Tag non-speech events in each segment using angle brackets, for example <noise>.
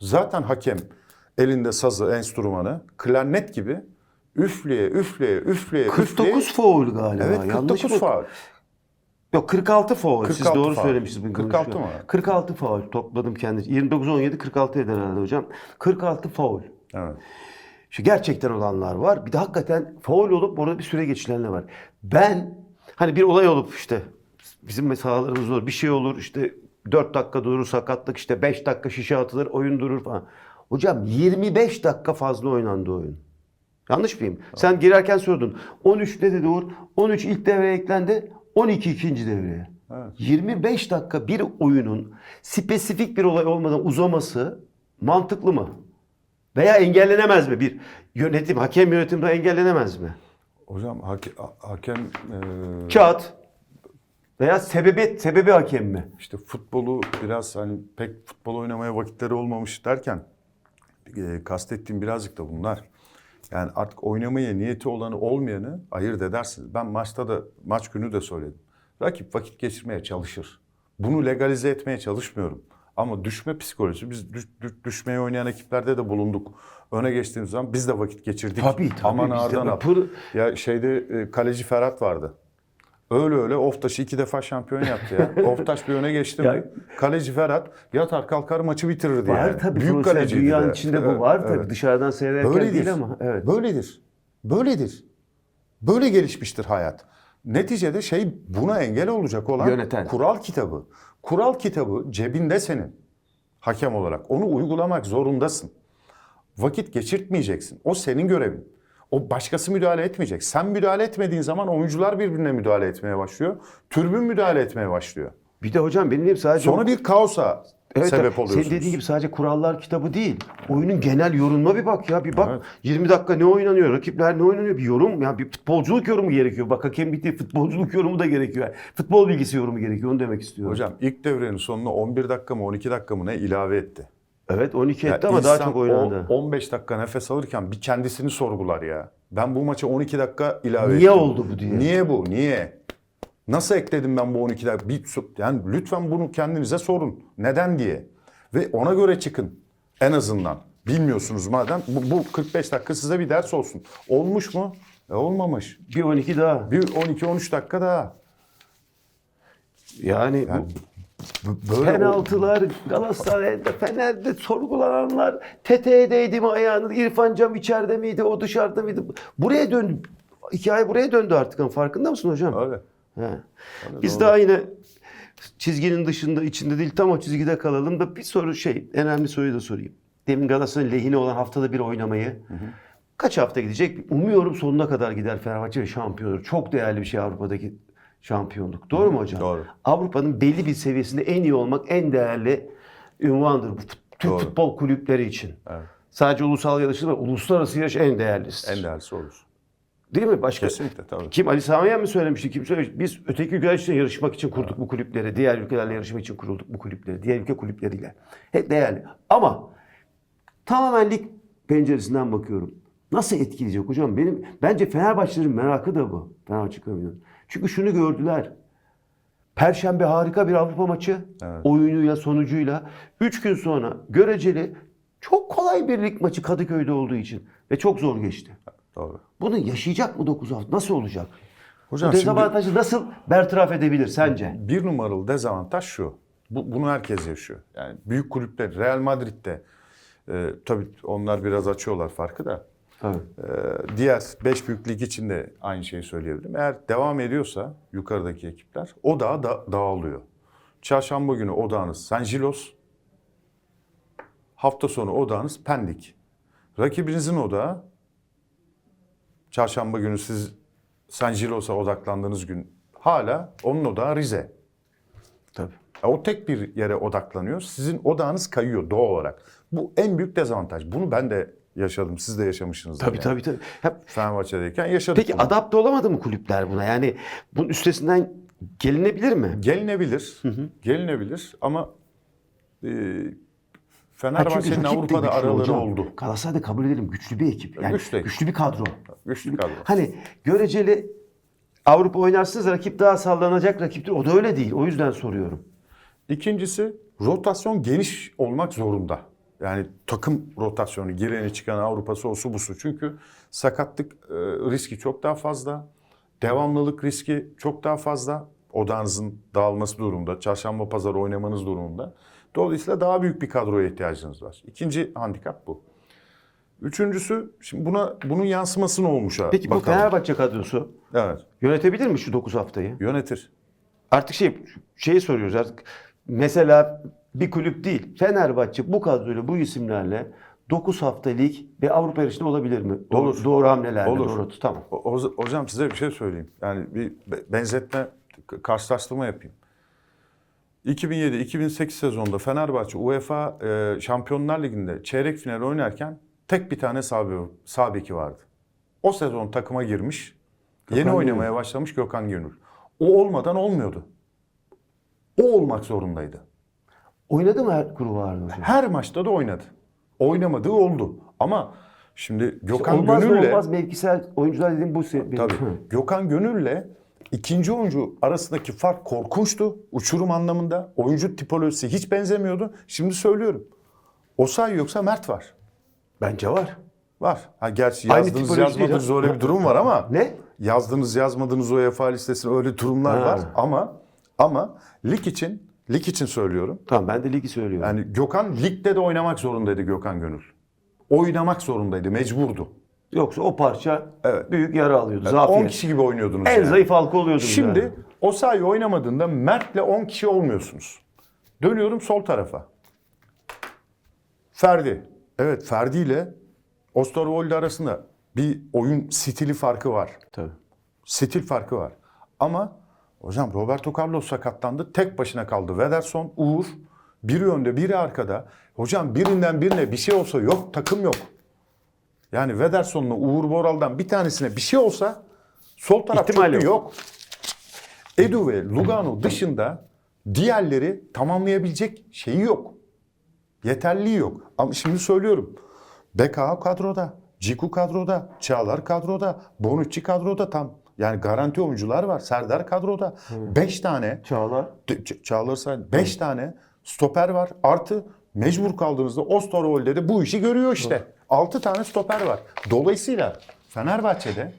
Zaten hakem elinde sazı, enstrümanı, klarnet gibi üfleye, üfleye, üfleye, 49 faul galiba. Evet Yanlış 49 mı? faul. Yok 46 faul. Siz 46 doğru faul. söylemişsiniz. bugün 46 konuşuyor. mı? 46 faul topladım kendisi. 29 17 46 eder herhalde hocam. 46 faul. Evet. Şu gerçekten olanlar var. Bir de hakikaten faul olup orada bir süre geçirenler var. Ben hani bir olay olup işte bizim sahalarımız olur. Bir şey olur işte 4 dakika durur sakatlık işte 5 dakika şişe atılır oyun durur falan. Hocam 25 dakika fazla oynandı oyun. Yanlış mıyım? Sen girerken sordun. 13 ne dedi Uğur? 13 ilk devreye eklendi. 12 ikinci devreye. 25 dakika bir oyunun spesifik bir olay olmadan uzaması mantıklı mı? Veya engellenemez mi? Bir yönetim, hakem yönetimi engellenemez mi? Hocam hake- hakem e, Kağıt veya sebebi sebebi hakem mi? işte futbolu biraz hani pek futbol oynamaya vakitleri olmamış derken e, kastettiğim birazcık da bunlar. Yani artık oynamaya niyeti olanı olmayanı ayırt edersiniz. Ben maçta da maç günü de söyledim. Rakip vakit geçirmeye çalışır. Bunu legalize etmeye çalışmıyorum. Ama düşme psikolojisi biz düş, düş- düşmeye oynayan ekiplerde de bulunduk. Öne geçtiğimiz zaman biz de vakit geçirdik. Tabii, tabii, Aman ardına. pır- Ya şeyde e, kaleci Ferhat vardı. Öyle öyle Oftaş'ı iki defa şampiyon yaptı ya. <laughs> Oftaş bir öne geçti mi? Kaleci Ferhat yatar kalkar maçı bitirirdi Var yani. tabii. Büyük kaleciydi Dünyanın de. içinde bu Evet, var tabii. evet. Dışarıdan seyrederken Böyledir. değil ama. Evet. Böyledir. Böyledir. Böyle gelişmiştir hayat. Neticede şey buna engel olacak olan Yöneten. kural kitabı. Kural kitabı cebinde senin. Hakem olarak. Onu uygulamak zorundasın. Vakit geçirtmeyeceksin. O senin görevin. O başkası müdahale etmeyecek. Sen müdahale etmediğin zaman oyuncular birbirine müdahale etmeye başlıyor. Türbün müdahale etmeye başlıyor. Bir de hocam benim sadece Sonra bir kaosa Evet, sebep oluyorsunuz. Senin dediğin gibi sadece kurallar kitabı değil. Oyunun genel yorumuna bir bak ya. Bir bak Evet. 20 dakika ne oynanıyor? Rakipler ne oynanıyor? Bir yorum. Ya bir futbolculuk yorumu gerekiyor. Bak hakem bitti. Futbolculuk yorumu da gerekiyor. Yani futbol bilgisi yorumu gerekiyor. Onu demek istiyorum. Hocam ilk devrenin sonuna 11 dakika mı 12 dakika mı ne ilave etti. Evet 12 Ya etti ama daha insan çok o oynandı. 15 dakika nefes alırken bir kendisini sorgular ya. Ben bu maça 12 dakika ilave Niye ettim. oldu bu diye. Niye bu? Niye? Nasıl ekledim ben bu 12 dakika? Bir, so- yani lütfen bunu kendinize sorun. Neden diye. Ve ona göre çıkın. En azından. Bilmiyorsunuz madem. Bu, bu 45 dakika size bir ders olsun. Olmuş mu? E, olmamış. Bir 12 daha. Bir 12-13 dakika daha. Yani, Yani bu böyle penaltılar Galatasaray'da Fener'de sorgulananlar Tete'ye değdi mi ayağını İrfan Can içeride miydi o dışarıda mıydı buraya döndü hikaye buraya döndü artık farkında mısın hocam? Öyle. He. Biz doğru. daha yine çizginin dışında içinde değil tam o çizgide kalalım da bir soru şey önemli soruyu da sorayım. Demin Galatasaray'ın lehine olan haftada bir oynamayı kaç hafta gidecek? Umuyorum sonuna kadar gider Fenerbahçe ve şampiyon olur. Çok değerli bir şey Avrupa'daki şampiyonluk. Doğru mu hocam? Doğru. Avrupa'nın belli bir seviyesinde en iyi olmak en değerli ünvandır. Bu Türk Doğru. futbol kulüpleri için. Evet. Sadece ulusal yarışı değil, uluslararası yarış en değerlisi. En değerlisi olur. Değil mi? Başka Kesinlikle tabii. kim Ali Samiyen mi söylemişti? Kim söylemişti? Biz öteki ülkeler için yarışmak için kurduk bu kulüpleri. Diğer ülkelerle yarışmak için kurulduk bu kulüpleri. Diğer ülke kulüpleriyle. Hep değerli. Ama tamamen lig penceresinden bakıyorum. Nasıl etkileyecek hocam? Benim bence Fenerbahçelerin merakı da bu. Fenerbahçe kamuoyunun. Çünkü şunu gördüler. Perşembe harika bir Avrupa maçı. Evet. Oyunuyla, sonucuyla. Üç gün sonra göreceli çok kolay bir lig maçı Kadıköy'de olduğu için. Ve çok zor geçti. Doğru. Bunu yaşayacak mı 9 hafta? Nasıl olacak? Hocam Bu dezavantajı nasıl bertaraf edebilir sence? Bir numaralı dezavantaj şu. Bu, bunu herkes yaşıyor. Yani büyük kulüpler Real Madrid'de e, tabii onlar biraz açıyorlar farkı da. Evet. e, diğer 5 büyük lig için de aynı şeyi söyleyebilirim. Eğer devam ediyorsa yukarıdaki ekipler o da, da dağılıyor. Çarşamba günü odağınız San Gilos. Hafta sonu odağınız Pendik. Rakibinizin odağı çarşamba günü siz San Gilos'a odaklandığınız gün hala onun odağı Rize. Tabii. O tek bir yere odaklanıyor. Sizin odağınız kayıyor doğal olarak. Bu en büyük dezavantaj. Bunu ben de yaşadım. Siz de yaşamışsınız. Tabii tabii tabii. Hep, Fenerbahçe'deyken yaşadık peki bunu. adapte olamadı mı kulüpler buna? Yani bunun üstesinden gelinebilir mi? Gelinebilir. Gelinebilir ama e, Fenerbahçe'nin Avrupa'da araları hocam. oldu. Galatasaray'da kabul edelim güçlü bir ekip. Yani Güçlü güçlü, bir kadro. Güçlü kadro. Hani göreceli Avrupa oynarsınız rakip daha sallanacak rakiptir. O da öyle değil. O yüzden soruyorum. İkincisi rotasyon geniş olmak zorunda. Yani takım rotasyonu, gireni çıkan Avrupa'sı, osu busu. Çünkü sakatlık e, riski çok daha fazla. Devamlılık riski çok daha fazla. Odağınızın dağılması durumunda, çarşamba pazarı oynamanız durumunda. Dolayısıyla daha büyük bir kadroya ihtiyacınız var. İkinci handikap bu. Üçüncüsü, şimdi buna bunun yansıması ne olmuş ha? Peki bu bakalım. Fenerbahçe kadrosu Evet, yönetebilir mi şu 9 haftayı? yönetir. Artık şey şeyi soruyoruz artık. Mesela bir kulüp değil. Fenerbahçe bu kadroyla bu isimlerle 9 hafta lig ve Avrupa yarışında olabilir mi? Doğru, Olur. doğru hamlelerle Olur. doğru. Tamam. O- hocam size bir şey söyleyeyim. Yani bir be- benzetme, karşılaştırma yapayım. 2007-2008 sezonunda Fenerbahçe UEFA e, Şampiyonlar Ligi'nde çeyrek final oynarken tek bir tane sağ, be- sağ beki vardı. O sezon takıma girmiş, yeni Gökhan oynamaya başlamış Gökhan Gönül. O olmadan olmuyordu. O olmak zorundaydı. Oynadı mı her kuru vardı hocam? Her maçta da oynadı. Oynamadığı oldu. Ama şimdi Gökhan olmaz mı Gönül'le... olmaz mevkisel oyuncular dediğim bu. Tabii. Hı. Gökhan Gönül'le ikinci oyuncu arasındaki fark korkunçtu. Uçurum anlamında. Oyuncu tipolojisi hiç benzemiyordu. Şimdi söylüyorum. Osay yoksa Mert var. Bence var. Var. Ha gerçi Aynı yazmadınız ha. öyle bir durum var ama. Ne? Yazdınız yazmadınız UEFA listesinde öyle durumlar Ha. var ama ama lig için lig için söylüyorum. Tamam ben de ligi söylüyorum. Yani Gökhan ligde de oynamak zorundaydı Gökhan Gönül. Oynamak zorundaydı, mecburdu. Yoksa o parça Evet. büyük yara alıyordu. 10 Zafiyet. kişi gibi oynuyordunuz. En yani. zayıf halka oluyordunuz. Şimdi yani. o sahayı oynamadığında Mert'le 10 kişi olmuyorsunuz. Dönüyorum sol tarafa. Ferdi. Evet Ferdi ile Osterwolde arasında bir oyun stili farkı var. Tabii. Stil farkı var. Ama hocam Roberto Carlos sakatlandı. Tek başına kaldı. Vederson, Uğur. Biri önde, biri arkada. Hocam birinden birine bir şey olsa yok, takım yok. Yani Vederson'la Uğur Boral'dan bir tanesine bir şey olsa sol taraf İhtimal çok yok. yok. Edu ve Lugano dışında diğerleri tamamlayabilecek şeyi yok. Yeterliği yok. Ama şimdi söylüyorum. BKA kadroda, Ciku kadroda, Çağlar kadroda, Bonucci kadroda tam. Yani garanti oyuncular var. Serdar kadroda. 5 tane Çağlar. Ç- Çağlar say 5 tane stoper var. Artı mecbur kaldığınızda Osterwolde de bu işi görüyor işte. 6 tane stoper var. Dolayısıyla Fenerbahçe'de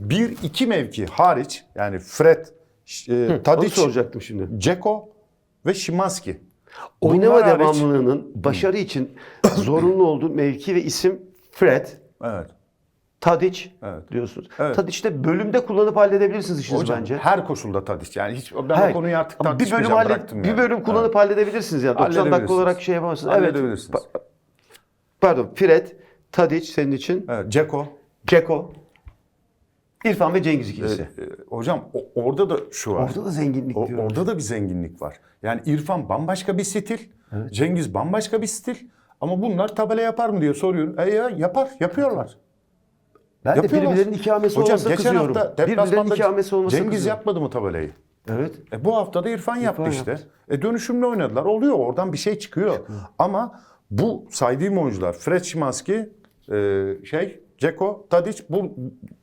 1-2 mevki hariç yani Fred, e, Onu Tadic, soracaktım şimdi. Ceko ve Şimanski. Oynama Bunlar hariç- devamlılığının başarı için zorunlu olduğu mevki ve isim Fred, Evet. Tadic Evet. diyorsunuz. Evet. Tadic'te bölümde kullanıp halledebilirsiniz işinizi Hocam bence. her koşulda Tadic. Yani hiç ben Hayır. o konuyu artık Ama bir bölüm tartışmayacağım hallet, bıraktım bir yani. bölüm kullanıp halledebilirsiniz ya. 90 dakika olarak şey yapamazsınız. Evet. Halledebilirsiniz. Pa- Pardon, Fred, Tadic senin için, Evet, Ceko. Ceko, İrfan ve Cengiz ikilisi. E, hocam o- orada da şu var. Orada da zenginlik O- diyorum. orada da bir zenginlik var. Yani İrfan bambaşka bir stil, Cengiz bambaşka bir stil. Ama bunlar tabela yapar mı diye soruyorum. E ya yapar, yapıyorlar. Ben de birbirlerinin ikamesi Hocam olmasına geçen kızıyorum. hafta Birbirlerinin deplasmanda ikamesi olmasına Cengiz kızıyorum. yapmadı mı tabelayı? Evet. E bu hafta da İrfan, yaptı işte. yaptı. E dönüşümlü oynadılar. Oluyor oradan bir şey çıkıyor. Ama bu saydığım oyuncular Fred Szymanski, e, şey, Ceko, Tadic bu,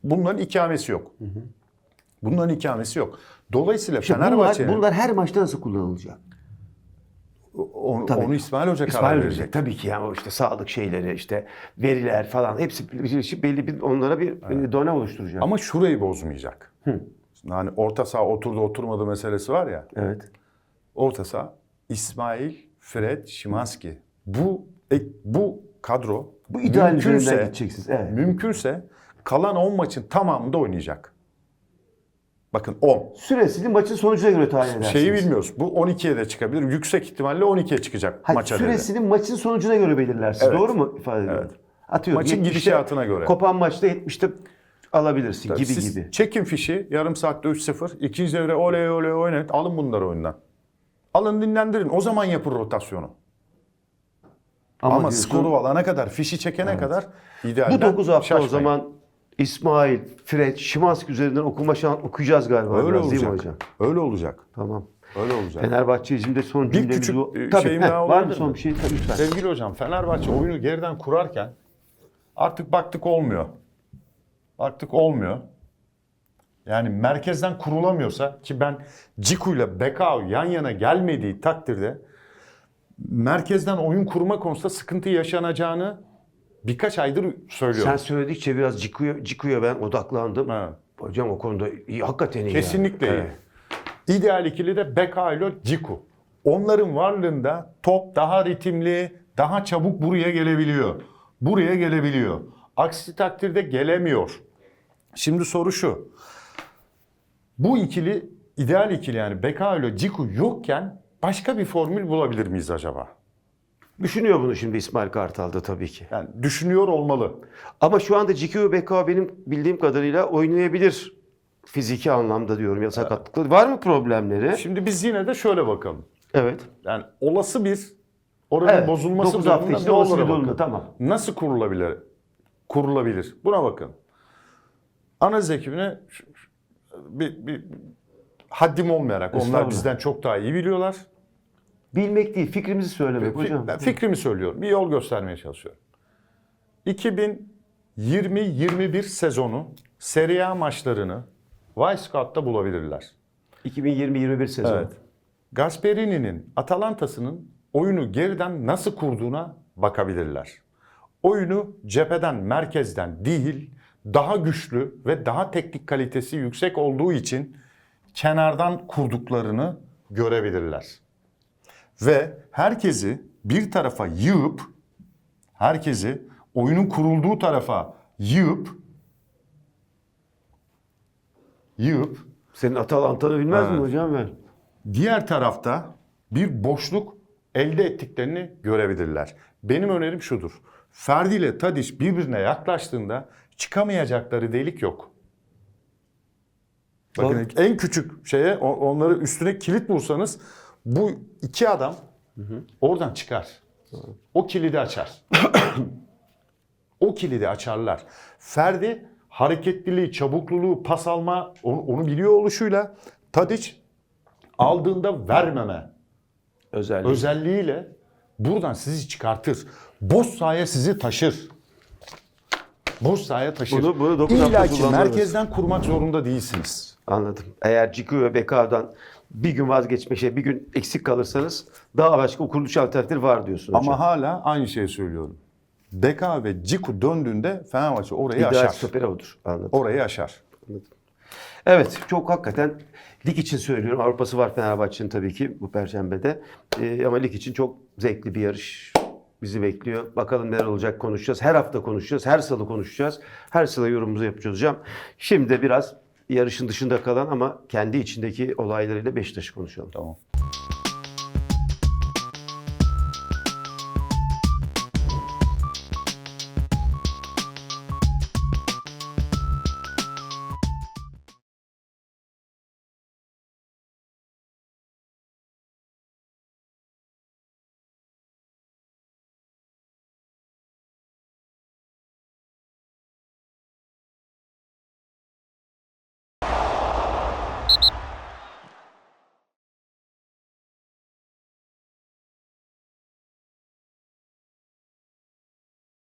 bunların ikamesi yok. Bunların ikamesi yok. Dolayısıyla İşte Fenerbahçe bunlar, bunlar her maçta nasıl kullanılacak? Onu, Tabii. onu İsmail Hoca karar İsmail verecek. verecek. Tabii ki yani o işte sağlık şeyleri, işte veriler falan hepsi birleşip belli bir onlara bir e, done oluşturacak. Ama şurayı bozmayacak. Yani orta saha oturdu oturmadı meselesi var ya. evet. Orta saha İsmail, Fred, Şimanski. Bu bu kadro Bu ideal mümkünse- gideceksiniz. Evet. Mümkünse kalan 10 maçın tamamında oynayacak. Bakın 10. Süresini maçın sonucuna göre tayin edersiniz. Şeyi bilmiyoruz. Bu 12'ye de çıkabilir. Yüksek ihtimalle 12'ye çıkacak Hayır, maça dedi. süresini maçın sonucuna göre belirlersiniz. Evet. Doğru mu ifade ediyorum? Evet. Atıyorum. Maçın 70'te gidişatına göre. Kopan maçta 70'te alabilirsin gibi Siz gibi. Çekin fişi yarım saatte 3-0. İkinci devre oley oley oynayın. Alın bunları oyundan. Alın dinlendirin. O zaman yapın rotasyonu. Ama, diyorsun, skoru alana kadar, fişi çekene kadar idealden bu 9 hafta o şaşmayın. zaman İsmail, Fred, Şimanski üzerinden okuma şan okuyacağız galiba. öyle biraz, değil mi olacak. hocam? Öyle olacak. Tamam. Öyle olacak. Fenerbahçe için son Bir cümlemiz küçük, bu. e, Tabii, şeyim heh, daha var mı son bir şey? Tabii, lütfen. Sevgili hocam Fenerbahçe oyunu geriden kurarken artık baktık olmuyor. Baktık olmuyor. Yani merkezden kurulamıyorsa ki ben Ciku ile Bekao yan yana gelmediği takdirde merkezden oyun kurma konusunda sıkıntı yaşanacağını birkaç aydır söylüyorum. Sen söyledikçe biraz Ciku'ya, Ciku'ya ben odaklandım. Evet. Hocam o konuda iyi, hakikaten iyi. Kesinlikle yani. iyi. İdeal ikili de Bekailo Ciku. Onların varlığında top daha ritimli, daha çabuk buraya gelebiliyor. Buraya gelebiliyor. Aksi takdirde gelemiyor. Şimdi soru şu. Bu ikili ideal ikili yani Bekailo Ciku yokken başka bir formül bulabilir miyiz acaba? Düşünüyor bunu şimdi İsmail Kartal'da tabii ki. Yani düşünüyor olmalı. Ama şu anda Ciku ve Beka benim bildiğim kadarıyla oynayabilir fiziki anlamda diyorum ya sakatlıkları. Var mı problemleri? Şimdi biz yine de şöyle bakalım. Evet. Yani olası bir oranın Evet, bozulması durumunda ne olası bir durumda, tamam. Nasıl kurulabilir? Kurulabilir. Buna bakın. Analiz ekibine bir, bir haddim olmayarak onlar bizden çok daha iyi biliyorlar. Bilmek değil, fikrimizi söylemek Fi- hocam. Ben fikrimi söylüyorum. Bir yol göstermeye çalışıyorum. 2020-21 sezonu Serie A maçlarını Wisecout'ta bulabilirler. 2020-21 sezon. Evet. Gasperini'nin Atalantası'nın oyunu geriden nasıl kurduğuna bakabilirler. Oyunu cepheden, merkezden değil, daha güçlü ve daha teknik kalitesi yüksek olduğu için kenardan kurduklarını görebilirler. Ve herkesi bir tarafa yığıp, herkesi oyunun kurulduğu tarafa yığıp, yığıp Senin Atalanta'nı bilmez Evet. mi hocam ben? diğer tarafta bir boşluk elde ettiklerini görebilirler. Benim önerim şudur. Ferdi ile Tadiç birbirine yaklaştığında çıkamayacakları delik yok. Bakın en küçük şeye onları üstüne kilit vursanız bu iki adam oradan çıkar. O kilidi açar. <coughs> o kilidi açarlar. Ferdi hareketliliği, çabukluluğu, pas alma onu, onu biliyor oluşuyla Tadiç aldığında vermeme Özellikle. özelliğiyle buradan sizi çıkartır. Boş sahaya sizi taşır. Boş sahaya taşır. Bunu- bunu dokuz hafta İlla ki merkezden kurmak zorunda değilsiniz. Anladım. Eğer Ciku ve Beka'dan bir gün vazgeçme şey, bir gün eksik kalırsanız daha başka kuruluş alternatifleri var diyorsun hocam. Ama hala aynı şeyi söylüyorum. Beka ve Ciku döndüğünde Fenerbahçe orayı İdeal aşar. stoperi odur. Anladım. Orayı aşar. Evet çok hakikaten lig için söylüyorum. Avrupa'sı var Fenerbahçe'nin tabii ki bu perşembede. Ee, ama lig için çok zevkli bir yarış bizi bekliyor. Bakalım neler olacak konuşacağız. Her hafta konuşacağız. Her salı konuşacağız. Her salı yorumumuzu yapacağız hocam. Şimdi biraz yarışın dışında kalan ama kendi içindeki olaylarıyla Beşiktaş'ı konuşalım. Tamam.